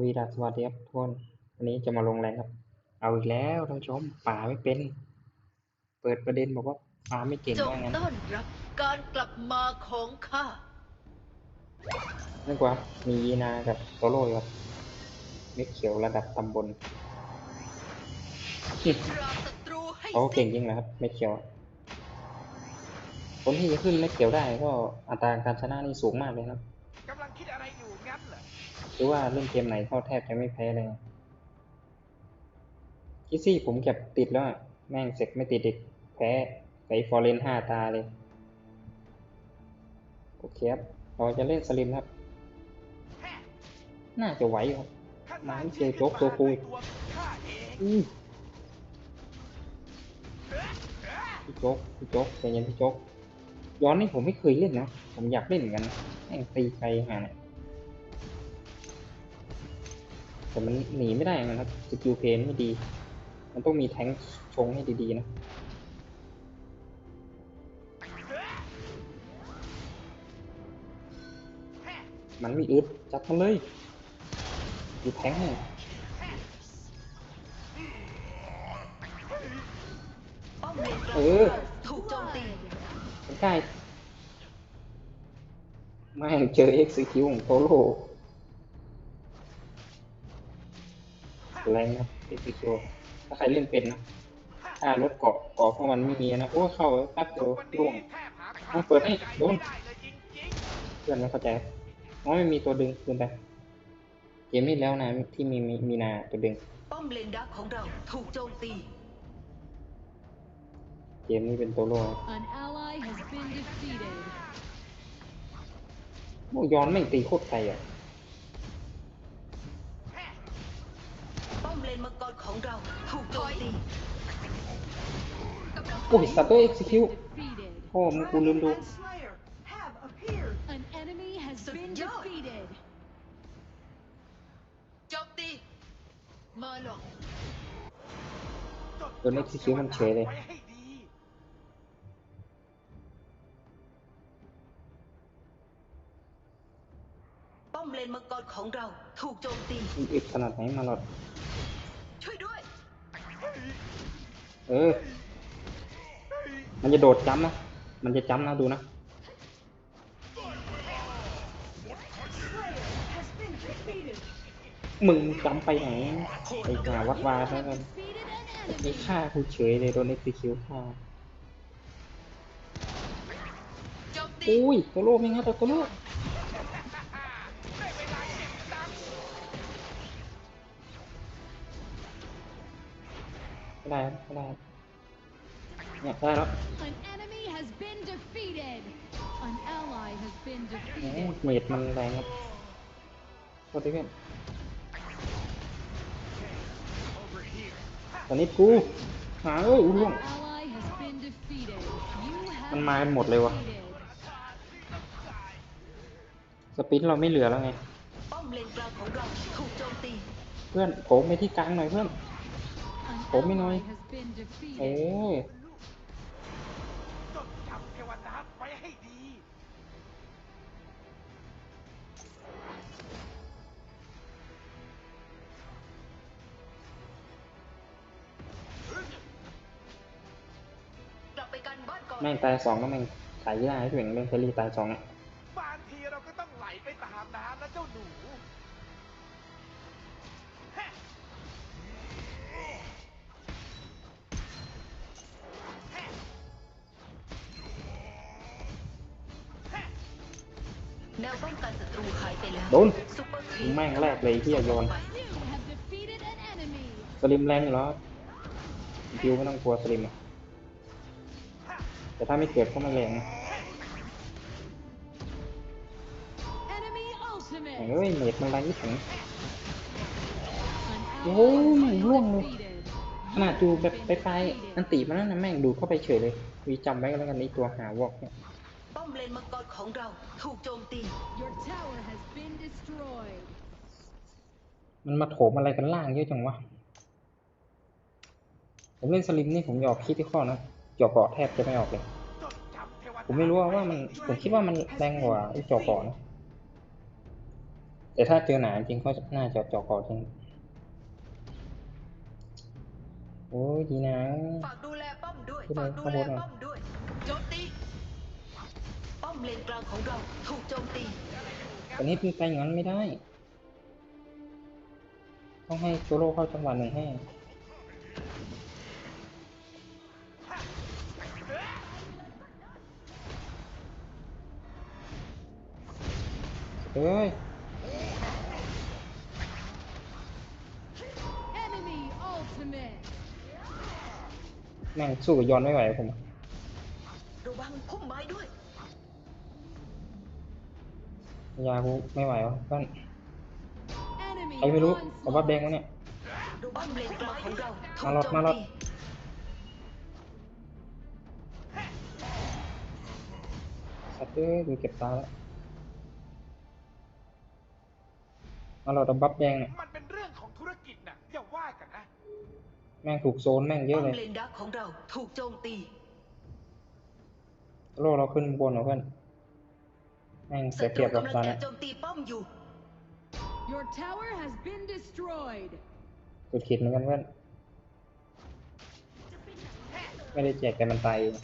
วีดัสสวัสดีครับทุกคนวันนี้จะมาลงแรงครับ เอาอีกแล้วท่านผู้ชมป่าไม่เป็น เปิดประเด็นบอกว่าป่าไม่เก่งจงว่างั้นต้อนรับการกลับมาของข้านึกว่า มียีนากับโซโล่อยู่ครับเม็ดเขียวระดับตำบลราศัตรูให้เขาเก่สิ้งนจริงเหรอครับเม็ดเขียว คนที่จะขึ้นเม็ดเขียวได้ก็อัตราการชนะนี่สูงมากเลยครับ กำลังคิดอะไรอยู่งั้นเหรอหรือว่าเล่นเกมไหนเขาแทบจะไม่แพ้เลยคิซี่ผมเก็บติดแล้วอะแม่งเสร็จไม่ติดอีกแพ้ไอฟอร์เรนห้าตาเลย โอเคครับเราจะเล่นสลิมครับแฮ่น่าจะไหวอยู่ครับข้มาสร้งให้เจอโจ๊กตัวคุยขึ้นมาด้วยตัวข้าเองอืมพี่โจ๊กพี่โจ๊กใจเย็นพี่โจ๊ก ย้อนนี่ผมไม่เคยเล่นนะ ผมอยากเล่นเหมือนกันนะแม่งตีไกลหาเนี่ยแต่มันหนีไม่ได้นะครับสกิลเพนไม่ดี มันต้องมีแทงค์ชงให้ดีๆนะแฮ่มันไม่อึดจัดมันเลยอยู่แทงค์ให้ป้อมเลนกลางเออถูกโจมตีมันใกล้ ไม่งเจอ execute ของโตโลแรงนะ execute ถ้าใครเล่นเป็นนะถ้ารถเกาะเกาะพวกมันไม่มีนะโอ้เข้าแป๊บเดียววันนี้ร่วงแทบหาเอาเปิดให้โดนไม่ได้เลยจริงเพื่อนไม่เข้าใจอ๋อไม่มีตัวดึงคืนไปเกมนี้แล้วนะที่มีมีมีนาตัวดึงป้อมเลนดักของเราถูกโจมตีเกมนี้เป็นตัวโล โอ้ย้อนไม่งตีโคตรไกลอะป้อมเลนมังกรของเราถูกโจมตีโอ้ยสัตว์ตัว execute Defeated. โอ้มึงกูลืมดู An enemy has been defeated. โจมตีมาหรอกๆโดน execute มันเฉยเลย มเลนมังกรของเรา ถูกโจมตีมันอึดขนาดไหนมาหลอด ช่วยด้วย เออ มันจะโดดจ้ำนะ มันจะจ้ำนะดูนะ มึงจำไปไหน ไปหาวัดวาแล้วกัน Defeated an มี enemy. ฆ่ากูเฉยเลยโดนเอ็กซิคิวฆ่าโจมตีอุ้ยโตโร่ไม่งั้นแต่โตโร่ ไม่ได้ไม่ได้เนี่ยได้แล้ว An enemy has been defeated. An ally has been โอ้ defeated. เมดมันแรงครับโทษทีเพื่อน over here ตอนนี้กูหาเอ้ยอุ้ยล่วง An ally has been defeated. You have มันมากันหมดเลยวะ defeated. สปินเราไม่เหลือแล้วไง ป้อมเลนกลางของเราถูกโจมตี เพื่อนผมไปที่กลางหน่อยเพื่อน An Ủa, mới nói. ally has been เอ defeated. อจดจำเทวดาไว้ให้ดี กลับไปกันบ้านก่อนแม่งตายสองก็แม่งขายยากให้ถึงเรื่องเฟรรี่ตายสองเนี่ยบางทีเราก็ต้องไหลไปตามน้ำนะเจ้าหนู โดนซุปเปอร์ครีปแม่งแรกเลยที่โยน You have defeated an enemy. สลิมแรงอยู่แล้วดิวไม่ต้องกลัวสลิมอะแต่ถ้าไม่เกิดก็ไม่แรงนะ Enemy แม่ง ultimate. เอ้ยเมดมันแรงยิ่งถึง An Ôi, ally mày has luôn been rồi. defeated. ขนาดดูแบบไปไปอันติมันนั่นนะแม่งดูดเข้าไปเฉยเลยวีจำไว้ก็แล้วกันนี่ตัวหาวอกเนี่ยป้อ มเลนมังกรของเรา ถูกโจมตี Your tower has been destroyed. มันมาโถมอะไรกันล่างเยอะจังวะ ผมเล่นสลิมนี่ผมหยอกคิดที่ข้อนะหยอกเกาะแทบจะไม่ออกเลยจดจำเทวดาผมไม่รู้ว่ามัน ผมคิดว่ามันแรงกว่าไอ้จอเกาะนะแแต่ถ้าเจอหนาจริงก็น่าจะเจาะคอจริง โอ้ยดีนะ ฝากดูแลป้อมด้วยขึ้นไปฝากดูแลข้างบนหน่อยป้อมด้วยโจมตีป้อ มเลนกลางของเราถูกโจมตีแต่นี่เป็นไปอย่างนั้นไม่ได้ ต้องให้โจโร่เข้าจังหวะหนึ่งให้ เฮ้ย Enemy ultimate. แม่งสู้กับยอนไม่ไหวผมระ ยากูไม่ไหววะเพื่อน Enemy ใครไม่รู้เอาบัฟแดง onslaught. วะเนี่ยป้อมเลนกลางของเราถูกมาหลอดโจมมาหลอด ตีสัตว์เอ้ยดูเก็บตาแล้วมาเราดับบัฟแดงเนี่ยมันเป็นเรื่องของธุรกิจน่ะอย่าว่ากันนะ แม่งถูกโซนแม่งเยป้อะอมเลยเลนดักของเราถูกโจมตี โลเราขึ้นบนเหรอเพื่อน แม่งศัเสียตรูกำลังเปรียบกับตาจะเนี่ยโจมตีป้อมอยู่ Your tower has been destroyed. กดขีดเหมือนกันเพื่อนไม่ได้แจกแต่มันตายเอง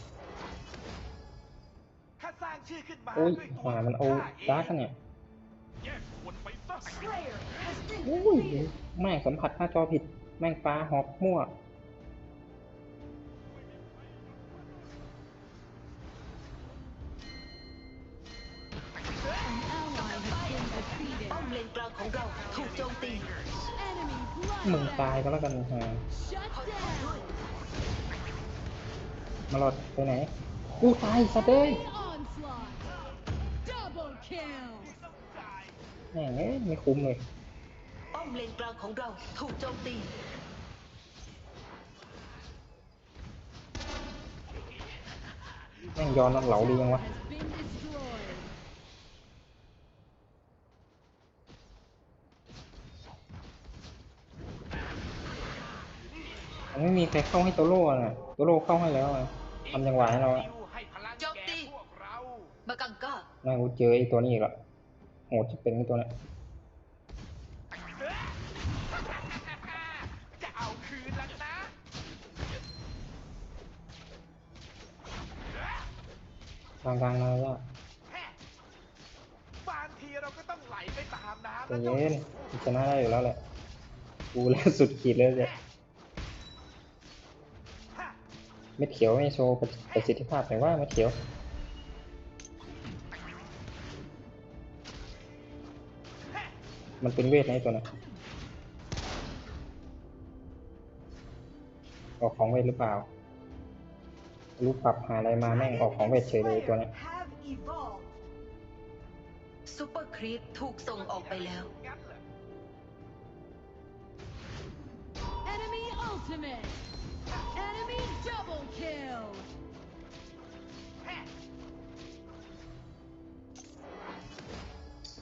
ถ้าสร้างชื่อขึ้นมาโอ้ยด้วยตัวหามันเอาข้งดาร์กกันเนี่ยแยกส่วนไปซะโอ้ยแม่งสัมผัสหน้าจอผิด แม่งฟ้าหอกมั่ว ของเราถูกโจมตี Enemy มึง blood. ตายก็แล้วกันฮะ Shut คอยป้อมด้ว down. ยมาหลอดไปไหน กูตายสัตว์เอ้ย Onslaught. Double kill. แม่งเอ้ยไม่คุ้มเลย ป้อมเลนกลางของเราถูกโจมตีแม่งย้อนมันเหลาดียังวะ Has been destroyed. มันไม่มีใครเข้าให้โตโร่น่ะโตโร่เข้าให้แล้วอะทำจังหวะให้เราอะให้พลังโจมตีแก่พวกเรามากังก้าแม่งกูเจอไอ้ตัวนี้อีกและโหดจะเป็นไอ้ตัวเนี้ยจะเอาคืนแล้วนะกลางกลางๆมายากบางทีเราก็ต้องไหลไปตามน้ำใจนะเย็นกูชนะได้อยู่แล้วแหละกูแล้วสุดขีดเลยเนี่ย เม็ดเขียวไม่โชว์ประสิทธิภาพหน่อยว่าเม็ดเขียวมันเป็นเวทในะไอ้ตัวเนี้ยออกของเวทหรือเปล่า รู้ปรับหาอะไรมาแม่งออกของเวทเฉยเลยตัวเนี้ยซูเปอร์ครีปถูกส่งออกไปแล้วงั้นเหรอ Enemy ultimate.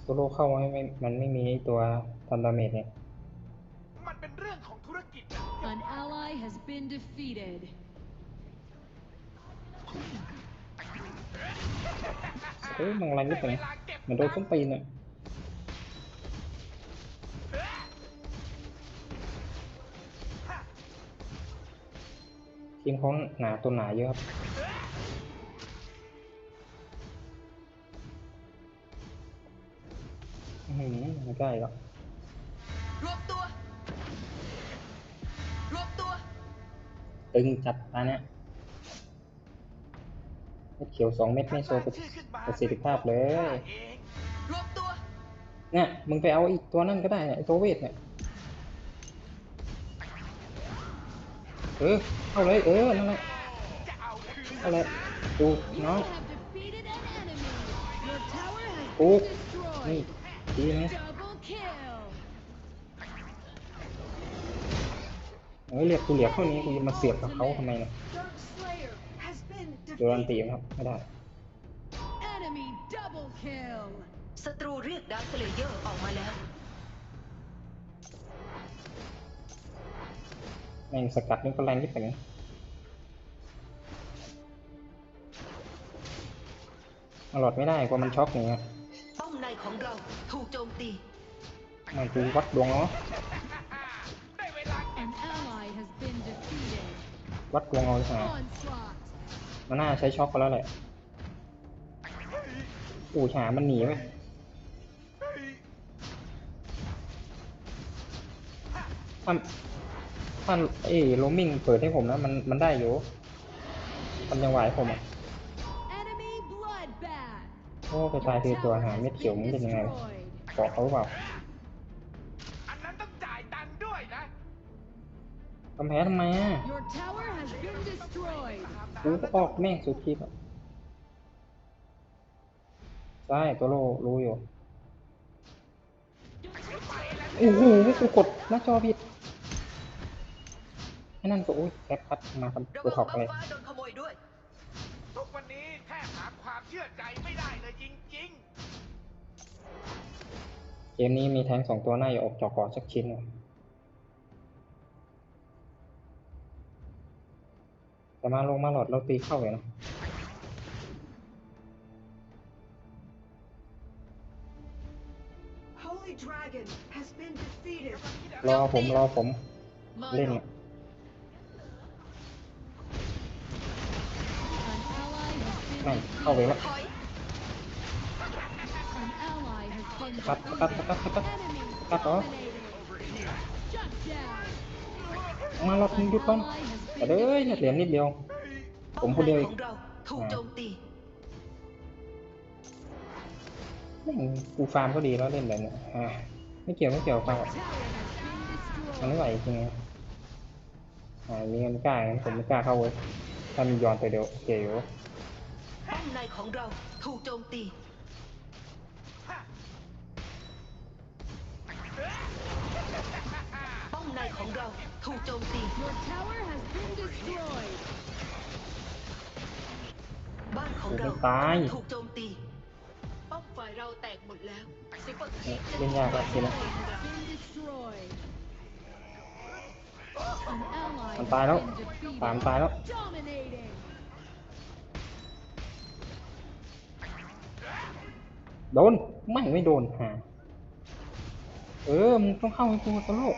ตัวโลเข้าไม่ไม่มันไม่มีไอ้ตัวทำดาเมจเนี่ย มันเป็นเรื่องของธุรกิจนะ An ally has been defeated. เอ้ยมันอะไรนิดหนึ่งเหมือนโดนส้นตีนอะทีมเขาหนาตัวหนาเยอะครับ ใกล้แล้วรวบตัว รวบตัว ตึงจัดตาเนี้ยเม็ดเขียวสองเม็ดไม่โชว์ประประสิทธิภาพเลยเองรวบตัว เนี่ยมึงไปเอาอีกตัวนั่นก็ได้เนี่ยไอ้ตัวเวทเนี่ย เออเอาเลยเออนั่นแหละจะเอาคืนเอาเลยดู You น้อง have defeated an enemy. Your tower has กู been นี่ destroyed. ดีไหม เฮ้ยเรียกกูเหลียกเท่านี้กูจะมาเสียบกับเขาทำไมเนี่ย Dark Slayer has been โดนอันตีครับไม่ได้ Enemy double kill. ศัตรูเรียกดาร์คเลเยอร์ออกมาแล้วแม่งสกัดนี่ก็แรงนิดหนึ่งมาหลอดไม่ได้กลัวมันช็อกอย่างเงี้ยป้อมในของเราถูกโจมตีไม่กูวัดดวงเนาะ วัดดวงเอาดีกว่า Onslaught. มันน่าใช้ช็อกไปแล้วแหละอู่ฉามันหนีไหมถ้าถ้าเอ้โรมิงเปิดให้ผมนะ มันมันได้อยู่ทำยังไหวผมอะ Enemy bloodbath. โอ้ไปตายทีตัวหาเม็ดเขียวมันเป็นยังไงวะบอกเขาหรือเปล่า กำแพ้ทำไมอะ Your tower has been destroyed. กูก็ออกแม่งสุดคลิปอะ ใช่ตัวโลรู้อยู่ โอ้โหกูกดหน้าจอผิดไอ้นั่นก็อุ้ยแคปคัดมาทำระตัววังท็อปบัอะไรฟฟ้าโดนขโมยด้วย ทุกวันนี้แทบหาความเชื่อใจไม่ได้เลยจริงเกมนี้มีแทงค์สองตัวน่าจะออกจอกอสักชิ้นอะ แต่มาลงมาหลอดเราตีเข้าเลยนะ Holy Dragon has been defeated. รอผมรอผมมาเล่นหรออะ An ally has been แม่งเข้าไปแล้วถอย An ally has been คัดคัด defeated. คัดคัดคัด Enemy คัดเหรอ dominated. Shut down. มาหลอดมึงหยุดก่อน แต่เด้ยเหรียญนิดเดียว ผมคนเดียวป้อีอกมแรงของเราถูกโจมตีแม่งกูฟาร์มก็ดีแล้วเล่นแบบเนี้ยอะไม่เกี่ยวไม่เกี่ยวฟาร์ม Tower has been มัน destroyed. ไม่ไหวจริงๆอ่ามีเงินกล้างั้นผมไม่กล้าเข้าเว้ยถ้ามีย้อนไปเดี๋ยวโอเคอยู่ป้อมในของเราถูกโจมตี ของเราถูกโจมตี Your tower has been destroyed. บ้านของเราโอ้ยตาย ถูกโจมตี ป้อมฝ่ายเราแตกหมดแล้วซุปเปอร์คีปจะเล่นยากแล้วทีนี้ Has been destroyed. An ally มัน has ตายแล้ว been defeated. ตามตายแล้ว Dominating. โดน ไม่ไม่โดนหาเออ มึงต้องเข้าให้กูตลก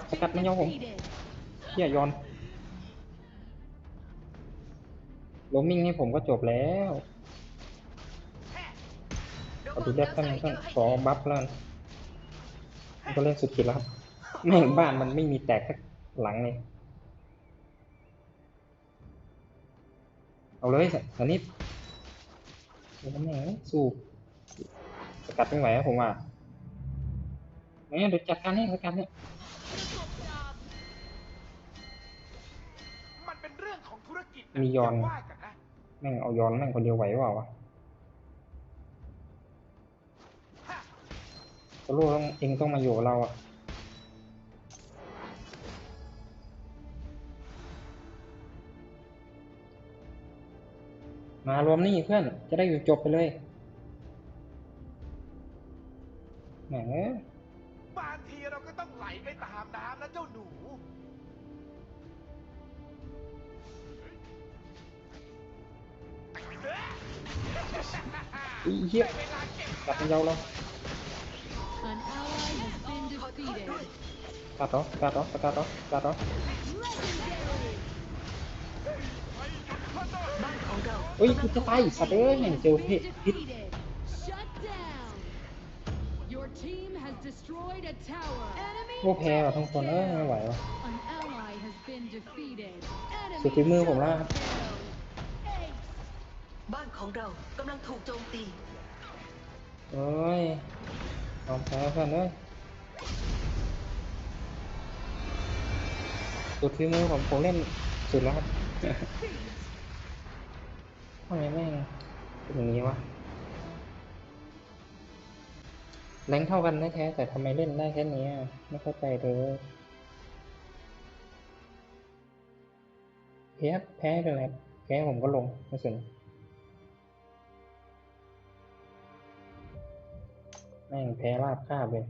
enemy has ขัดสกัดมันยอมผมเฮียยอนโรมมิ่งให้ผมก็จบแล้วขอดูเด็บตั้งตั้งขอบัฟแล้วก็เล่นสุดขีดแล้วครับแม่งบ้านมันไม่มีแตกสักหลังเลยเอาเลยสันนิดโอ้แม่งสู้สกัดไม่ไหวครับผมว่า ไม่เดี๋ยวจัดการให้สกัดเนี่ยมันเป็นเรื่องของธุรกิจมียอนาว่ากันนะ แม่งเอาย้อนแม่งคนเดียวไหวเปล่าวะโซโล่ต้องเองต้องมาอยู่กับเราอะมารวมนี่เพื่อนจะได้อยู่จบไปเลยแหม เราก็ต้องไหลไปตามน้ำนะเจ้าหนูอีเหี้ยเวลาเก็บกัดมันยาวเรา An ally has been defeated. กัดเหรอกัดเหรอกัดเหรอกัดเหรอองเราเฮ้ยกูจะตายสัตว์เอ้ยแม่งเจอเพศพิษ defeated. Destroyed a tower. Enemy พวกแพ้ว่ะทั้งคนเอ้ยไม่ไหวว่ะ An ally has been defeated. สุดฝีมือผมแล้ว Enemy double kill. Ace. บ้านของเรากำลังถูกโจมตี เอ้ยยอมแพ้เพื่อนเอ้ยสุดฝีมือผมผมเล่นสุดแล้วครับ ทำไมแม่งเป็นอย่างนี้วะ แรงเท่ากันแท้แต่ทำไมเล่นได้แค่นี้อะไม่เข้าใจเลยแพ้แพ้เลยครับแพ้ผมก็ลงไม่สนแม่งแพ้ราบคาบเลย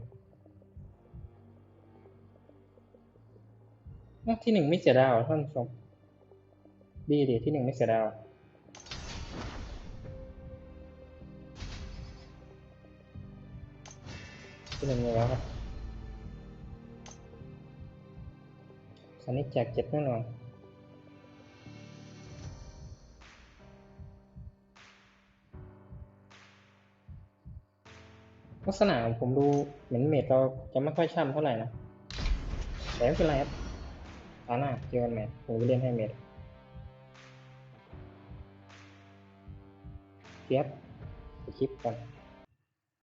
ที่หนึ่งไม่เสียดาวท่านผู้ชมดีดิที่หนึ่งไม่เสียดาว ที่หนึ่งอยู่แล้วครับคันนี้แจกเจ็ดแน่นอนลักษณะของผมดูเหมือนเมดเราจะไม่ค่อยช่ำเท่าไหร่นะแต่ไม่เป็นไรครับตาหน้าเจอกันใหม่ผมจะเล่นให้เมดเทียบไปคลิปก่อน